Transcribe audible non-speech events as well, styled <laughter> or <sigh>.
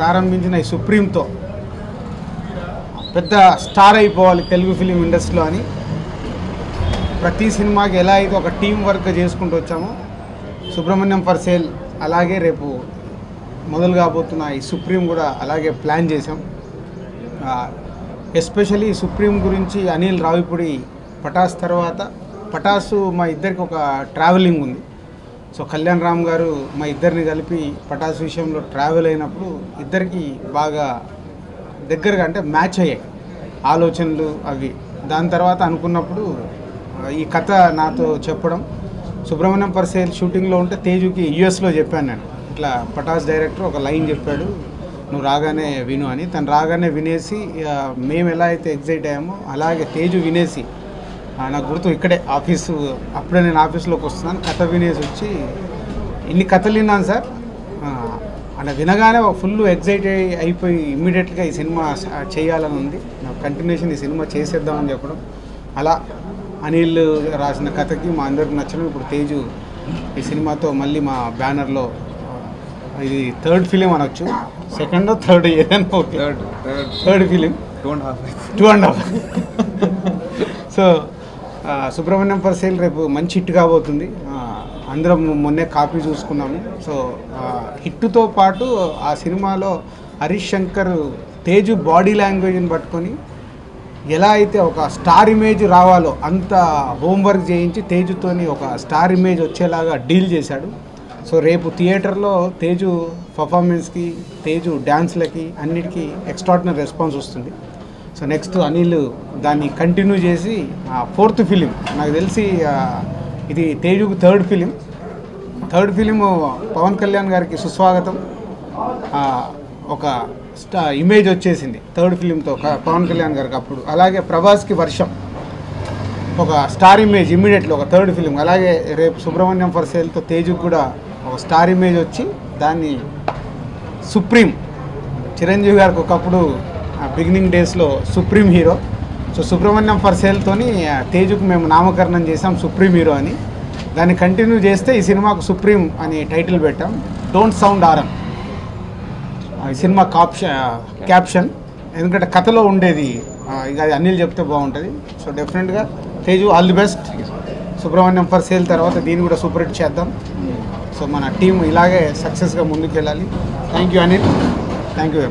ప్రారంభించిన ఈ సుప్రీంతో పెద్ద స్టార్ అయిపోవాలి తెలుగు ఫిలిం ఇండస్ట్రీలో అని. ప్రతి సినిమాకి ఎలా అయితే ఒక టీం వర్క్ చేసుకుంటూ వచ్చామో సుబ్రహ్మణ్యం ఫర్ సేల్ అలాగే రేపు మొదలు కాబోతున్న ఈ సుప్రీం కూడా అలాగే ప్లాన్ చేసాం ఎస్పెషలీ సుప్రీం గురించి అనిల్ రావిపూడి పటాస్ తర్వాత పటాసు మా ఇద్దరికి ఒక ట్రావెలింగ్ ఉంది. సో కళ్యాణ్ రామ్ గారు మా ఇద్దరిని కలిపి పటాస్ విషయంలో ట్రావెల్ అయినప్పుడు ఇద్దరికి బాగా దగ్గరగా అంటే మ్యాచ్ అయ్యాయి. ఆలోచనలు అవి. దాని తర్వాత అనుకున్నప్పుడు ఈ కథ నాతో చెప్పడం. సుబ్రహ్మణ్యం పర్సేల్ షూటింగ్లో ఉంటే తేజుకి యుఎస్లో చెప్పాను నేను. ఇట్లా పటాస్ డైరెక్టర్ ఒక లైన్ చెప్పాడు నువ్వు రాగానే విను అని. తను రాగానే వినేసి మేము ఎలా అయితే ఎగ్జైట్ అయ్యామో అలాగే తేజు వినేసి నాకు గుర్తు ఇక్కడే ఆఫీసు అప్పుడే నేను ఆఫీస్లోకి వస్తున్నాను. కథ వినేసి వచ్చి ఇన్ని కథలు విన్నాను సార్? అంటే వినగానే ఫుల్ ఎగ్జైట్ అయి అయిపోయి ఇమ్మీడియట్గా ఈ సినిమా చేయాలని ఉంది. కంటిన్యూషన్ ఈ సినిమా చేసేద్దామని చెప్పడం. అలా అనిల్ రాసిన కథకి మా అందరికి నచ్చడం. ఇప్పుడు తేజు ఈ సినిమాతో మళ్ళీ మా బ్యానర్లో ఇది థర్డ్ ఫిలిం అనొచ్చు. సెకండ్ థర్డ్ ఏదైనా okay third third. Third film. Two and half. Two and half. <laughs> So Subrahmanyam Subrahmanyam for sale రేపు మంచి హిట్ కాబోతుంది. అందరం మొన్నే కాపీ చూసుకున్నాము. సో హిట్తో పాటు ఆ సినిమాలో హరీష్ శంకర్ తేజు బాడీ లాంగ్వేజ్ని పట్టుకొని ఎలా అయితే ఒక స్టార్ ఇమేజ్ రావాలో అంత హోంవర్క్ చేయించి తేజుతోని ఒక స్టార్ ఇమేజ్ వచ్చేలాగా డీల్ చేశాడు. సో రేపు థియేటర్లో తేజు పర్ఫార్మెన్స్కి తేజు డ్యాన్స్లకి అన్నిటికీ ఎక్స్ట్రాడినరీ రెస్పాన్స్ వస్తుంది. సో నెక్స్ట్ అనిల్ దాన్ని కంటిన్యూ చేసి ఫోర్త్ ఫిలిం నాకు తెలిసి ఇది తేజుకు third film third film Pavan Kalyan గారికి సుస్వాగతం. ఒక స్టా ఇమేజ్ వచ్చేసింది థర్డ్ ఫిలింతో పవన్ కళ్యాణ్ గారికి అప్పుడు. అలాగే ప్రభాస్కి వర్షం. ఒక స్టార్ ఇమేజ్ ఇమ్మీడియట్లీ ఒక థర్డ్ ఫిలిం అలాగే రేపు సుబ్రహ్మణ్యం ఫర్ సేల్తో తేజుకు కూడా ఒక స్టార్ ఇమేజ్ వచ్చి దాన్ని సుప్రీం చిరంజీవి గారికి ఒకప్పుడు బిగినింగ్ డేస్లో supreme hero so Subrahmanyam for సేల్తోని తేజుకు మేము నామకరణం చేసాం సుప్రీం హీరో అని. దాన్ని కంటిన్యూ చేస్తే ఈ సినిమాకు సుప్రీం అని టైటిల్ పెట్టాం. డోంట్ సౌండ్ ఆరన్ ఈ సినిమా కాప్షన్ క్యాప్షన్ ఎందుకంటే కథలో ఉండేది ఇక అది అనిల్ చెప్తే బాగుంటుంది. సో డెఫినెట్గా Teju all the best Subrahmanyam for sale తర్వాత దీన్ని కూడా సూపర్ హిట్ చేద్దాం. సో మన టీం ఇలాగే సక్సెస్గా ముందుకు వెళ్ళాలి thank you Anil thank you